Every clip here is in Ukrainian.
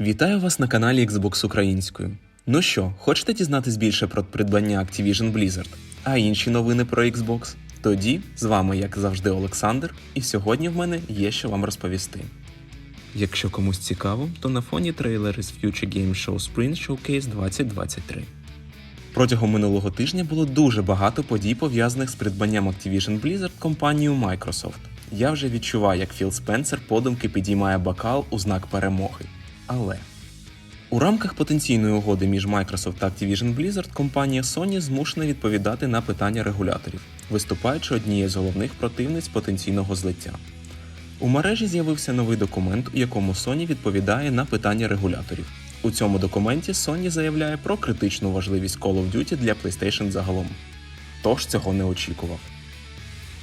Вітаю вас на каналі Xbox Українською. Ну що, хочете дізнатись більше про придбання Activision Blizzard, а інші новини про Xbox? Тоді з вами, як завжди, Олександр, і сьогодні в мене є що вам розповісти. Якщо комусь цікаво, то на фоні трейлери з Future Game Show Sprint Showcase 2023. Протягом минулого тижня було дуже багато подій пов'язаних з придбанням Activision Blizzard компанією Microsoft. Я вже відчуваю, як Філ Спенсер подумки підіймає бокал у знак перемоги. Але у рамках потенційної угоди між Microsoft та Activision Blizzard компанія Sony змушена відповідати на питання регуляторів, виступаючи однією з головних противниць потенційного злиття. У мережі з'явився новий документ, у якому Sony відповідає на питання регуляторів. У цьому документі Sony заявляє про критичну важливість Call of Duty для PlayStation загалом. Тож цього не очікував.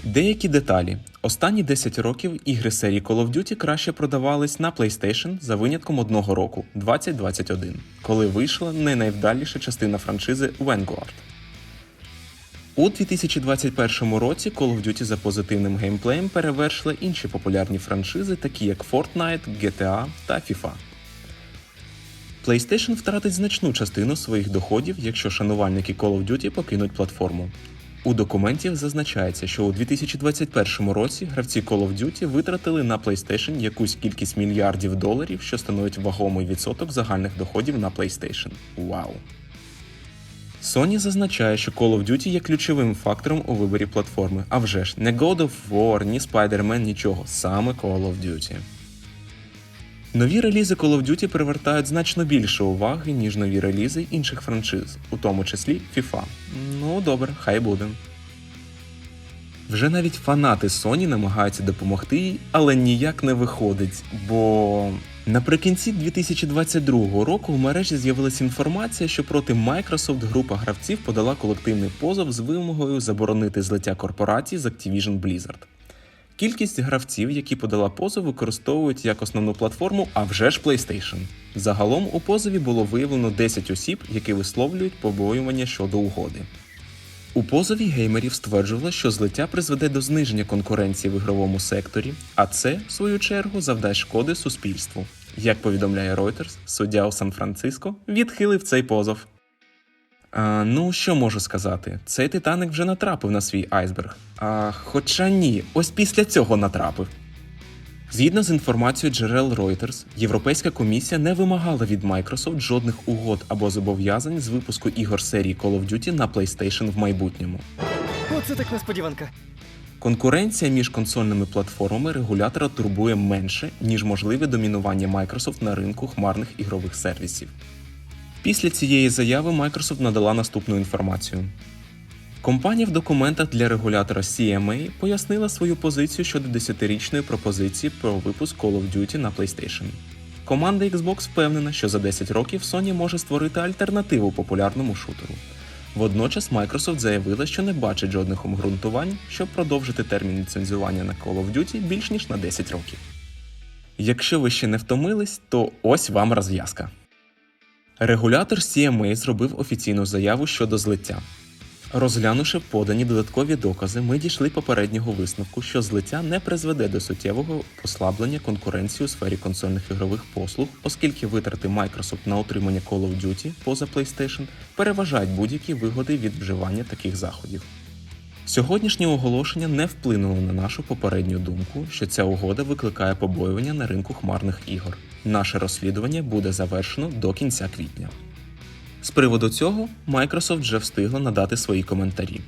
Деякі деталі. Останні 10 років ігри серії Call of Duty краще продавались на PlayStation за винятком одного року 2021, коли вийшла не найвдаліша частина франшизи Vanguard. У 2021 році Call of Duty за позитивним геймплеєм перевершили інші популярні франшизи, такі як Fortnite, GTA та FIFA. PlayStation втратить значну частину своїх доходів, якщо шанувальники Call of Duty покинуть платформу. У документі зазначається, що у 2021 році гравці Call of Duty витратили на PlayStation якусь кількість мільярдів доларів, що становить вагомий відсоток загальних доходів на PlayStation. Вау! Sony зазначає, що Call of Duty є ключовим фактором у виборі платформи. А вже ж, не God of War, ні Spider-Man, нічого, саме Call of Duty. Нові релізи Call of Duty привертають значно більше уваги, ніж нові релізи інших франшиз, у тому числі FIFA. Ну добре, хай буде. Вже навіть фанати Sony намагаються допомогти їй, але ніяк не виходить, бо наприкінці 2022 року в мережі з'явилася інформація, що проти Microsoft група гравців подала колективний позов з вимогою заборонити злиття корпорацій з Activision Blizzard. Кількість гравців, які подала позов, використовують як основну платформу, а вже ж PlayStation. Загалом у позові було виявлено 10 осіб, які висловлюють побоювання щодо угоди. У позові геймерів стверджували, що злиття призведе до зниження конкуренції в ігровому секторі, а це, в свою чергу, завдасть шкоди суспільству. Як повідомляє Reuters, суддя у Сан-Франциско відхилив цей позов. А, ну, що можу сказати? Цей Титаник вже натрапив на свій айсберг. А, хоча ні, ось після цього натрапив. Згідно з інформацією джерел Reuters, Європейська комісія не вимагала від Microsoft жодних угод або зобов'язань з випуску ігор серії Call of Duty на PlayStation в майбутньому. Оце так несподіванка. Конкуренція між консольними платформами регулятора турбує менше, ніж можливе домінування Microsoft на ринку хмарних ігрових сервісів. Після цієї заяви Microsoft надала наступну інформацію. Компанія в документах для регулятора CMA пояснила свою позицію щодо 10-річної пропозиції про випуск Call of Duty на PlayStation. Команда Xbox впевнена, що за 10 років Sony може створити альтернативу популярному шутеру. Водночас Microsoft заявила, що не бачить жодних обґрунтувань, щоб продовжити термін ліцензування на Call of Duty більш ніж на 10 років. Якщо ви ще не втомились, то ось вам розв'язка. Регулятор CMA зробив офіційну заяву щодо злиття. Розглянувши подані додаткові докази, ми дійшли попереднього висновку, що злиття не призведе до суттєвого послаблення конкуренції у сфері консольних ігрових послуг, оскільки витрати Microsoft на отримання Call of Duty поза PlayStation переважають будь-які вигоди від вживання таких заходів. Сьогоднішнє оголошення не вплинуло на нашу попередню думку, що ця угода викликає побоювання на ринку хмарних ігор. Наше розслідування буде завершено до кінця квітня. З приводу цього Microsoft вже встигла надати свої коментарі.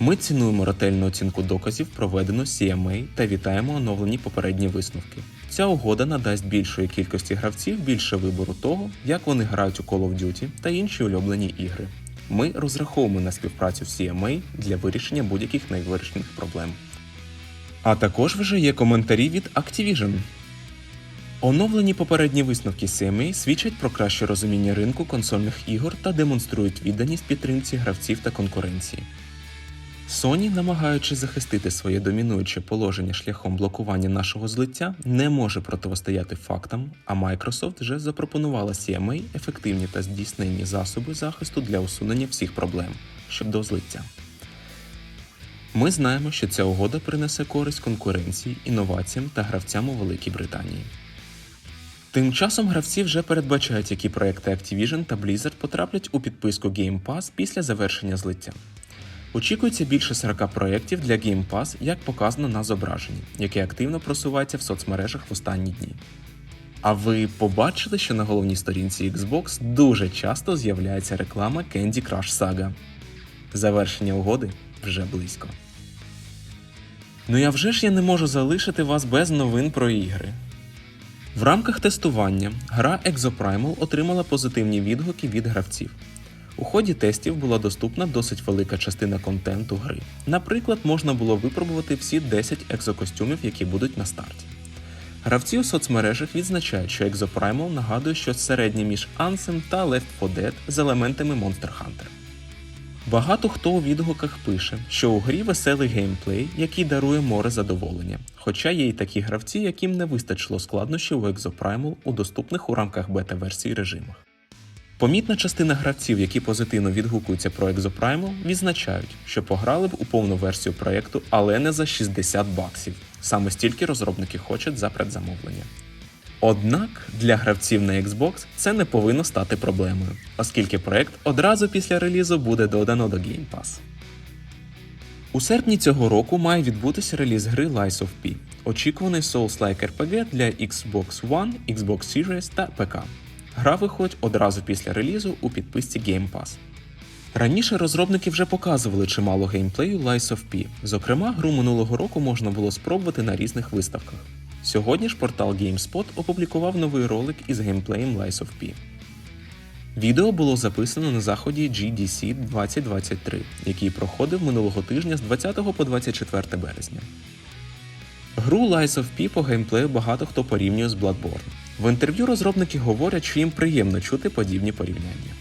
Ми цінуємо ретельну оцінку доказів, проведену CMA, та вітаємо оновлені попередні висновки. Ця угода надасть більшої кількості гравців більше вибору того, як вони грають у Call of Duty та інші улюблені ігри. Ми розраховуємо на співпрацю з CMA для вирішення будь-яких найвирішених проблем. А також вже є коментарі від Activision. Оновлені попередні висновки CMA свідчать про краще розуміння ринку консольних ігор та демонструють відданість підтримці гравців та конкуренції. Sony, намагаючись захистити своє домінуюче положення шляхом блокування нашого злиття, не може протистояти фактам, а Microsoft вже запропонувала CMA ефективні та здійсненні засоби захисту для усунення всіх проблем щодо злиття. Ми знаємо, що ця угода принесе користь конкуренції, інноваціям та гравцям у Великій Британії. Тим часом гравці вже передбачають, які проекти Activision та Blizzard потраплять у підписку Game Pass після завершення злиття. Очікується більше 40 проєктів для Game Pass, як показано на зображенні, яке активно просувається в соцмережах в останні дні. А ви побачили, що на головній сторінці Xbox дуже часто з'являється реклама Candy Crush Saga. Завершення угоди вже близько. Ну я вже ж я не можу залишити вас без новин про ігри. В рамках тестування гра Exoprimal отримала позитивні відгуки від гравців. У ході тестів була доступна досить велика частина контенту гри. Наприклад, можна було випробувати всі 10 екзокостюмів, які будуть на старті. Гравці у соцмережах відзначають, що Exoprimal нагадує щось середнє між Anthem та Left 4 Dead з елементами Monster Hunter. Багато хто у відгуках пише, що у грі веселий геймплей, який дарує море задоволення. Хоча є й такі гравці, яким не вистачило складнощів у Exoprimal у доступних у рамках бета-версії режимах. Помітна частина гравців, які позитивно відгукуються про Exoprimal, відзначають, що пограли б у повну версію проєкту, але не за 60 баксів. Саме стільки розробники хочуть за предзамовлення. Однак для гравців на Xbox це не повинно стати проблемою, оскільки проект одразу після релізу буде додано до Game Pass. У серпні цього року має відбутися реліз гри Lies of P, очікуваний Souls-like RPG для Xbox One, Xbox Series та ПК. Гра виходить одразу після релізу у підписці Game Pass. Раніше розробники вже показували чимало геймплею Lies of P. Зокрема, гру минулого року можна було спробувати на різних виставках. Сьогодні ж портал GameSpot опублікував новий ролик із геймплеєм Lies of P. Відео було записано на заході GDC 2023, який проходив минулого тижня з 20 по 24 березня. Гру Lies of P по геймплею багато хто порівнює з Bloodborne. В інтерв'ю розробники говорять, що їм приємно чути подібні порівняння.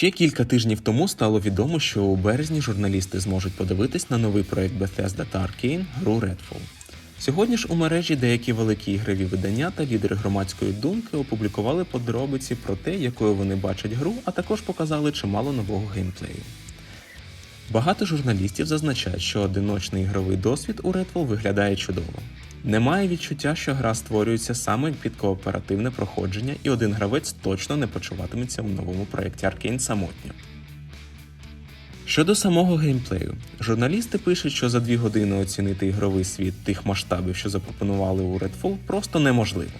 Ще кілька тижнів тому стало відомо, що у березні журналісти зможуть подивитись на новий проект Bethesda та Arkane гру Redfall. Сьогодні ж у мережі деякі великі ігрові видання та лідери громадської думки опублікували подробиці про те, якою вони бачать гру, а також показали чимало нового геймплею. Багато журналістів зазначають, що одиночний ігровий досвід у Redfall виглядає чудово. Немає відчуття, що гра створюється саме під кооперативне проходження, і один гравець точно не почуватиметься у новому проєкті Arkane самотньо. Щодо самого геймплею, журналісти пишуть, що за дві години оцінити ігровий світ тих масштабів, що запропонували у Redfall, просто неможливо.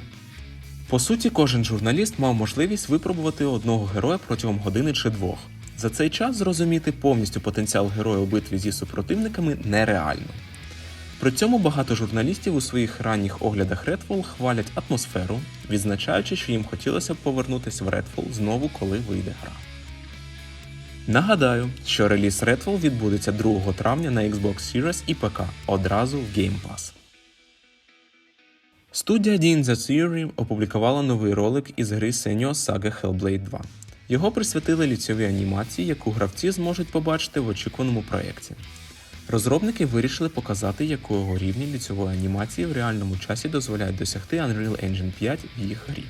По суті, кожен журналіст мав можливість випробувати одного героя протягом години чи двох. За цей час зрозуміти повністю потенціал героя у битві зі супротивниками нереально. При цьому багато журналістів у своїх ранніх оглядах Redfall хвалять атмосферу, відзначаючи, що їм хотілося б повернутися в Redfall знову, коли вийде гра. Нагадаю, що реліз Redfall відбудеться 2 травня на Xbox Series і ПК одразу в Game Pass. Студія Dean The Theory опублікувала новий ролик із гри Senua Saga Hellblade 2. Його присвятили ліцьовій анімації, яку гравці зможуть побачити в очікуваному проєкті. Розробники вирішили показати, якого рівня ліцьової анімації в реальному часі дозволяють досягти Unreal Engine 5 в їх грі.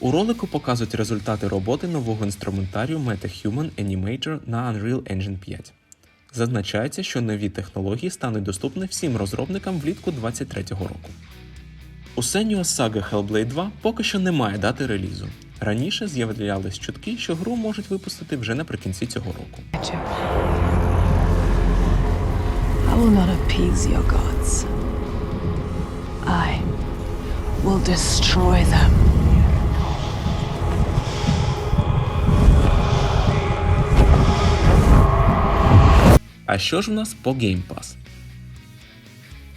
У ролику показують результати роботи нового інструментарію MetaHuman Animator на Unreal Engine 5. Зазначається, що нові технології стануть доступні всім розробникам влітку 2023 року. У Senua Saga Hellblade 2 поки що немає дати релізу. Раніше з'являлись чутки, що гру можуть випустити вже наприкінці цього року. I will not appease your gods. I will destroy them. А що ж в нас по Game Pass?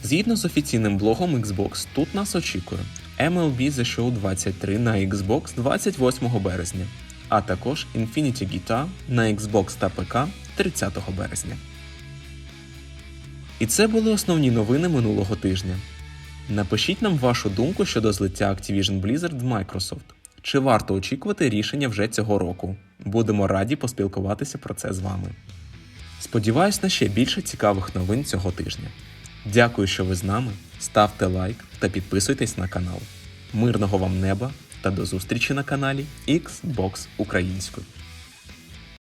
Згідно з офіційним блогом Xbox, тут нас очікує MLB The Show 23 на Xbox 28 березня, а також Infinity Guitar на Xbox та ПК 30 березня. І це були основні новини минулого тижня. Напишіть нам вашу думку щодо злиття Activision Blizzard з Microsoft. Чи варто очікувати рішення вже цього року? Будемо раді поспілкуватися про це з вами. Сподіваюсь на ще більше цікавих новин цього тижня. Дякую, що ви з нами. Ставте лайк та підписуйтесь на канал. Мирного вам неба та до зустрічі на каналі Xbox Українською.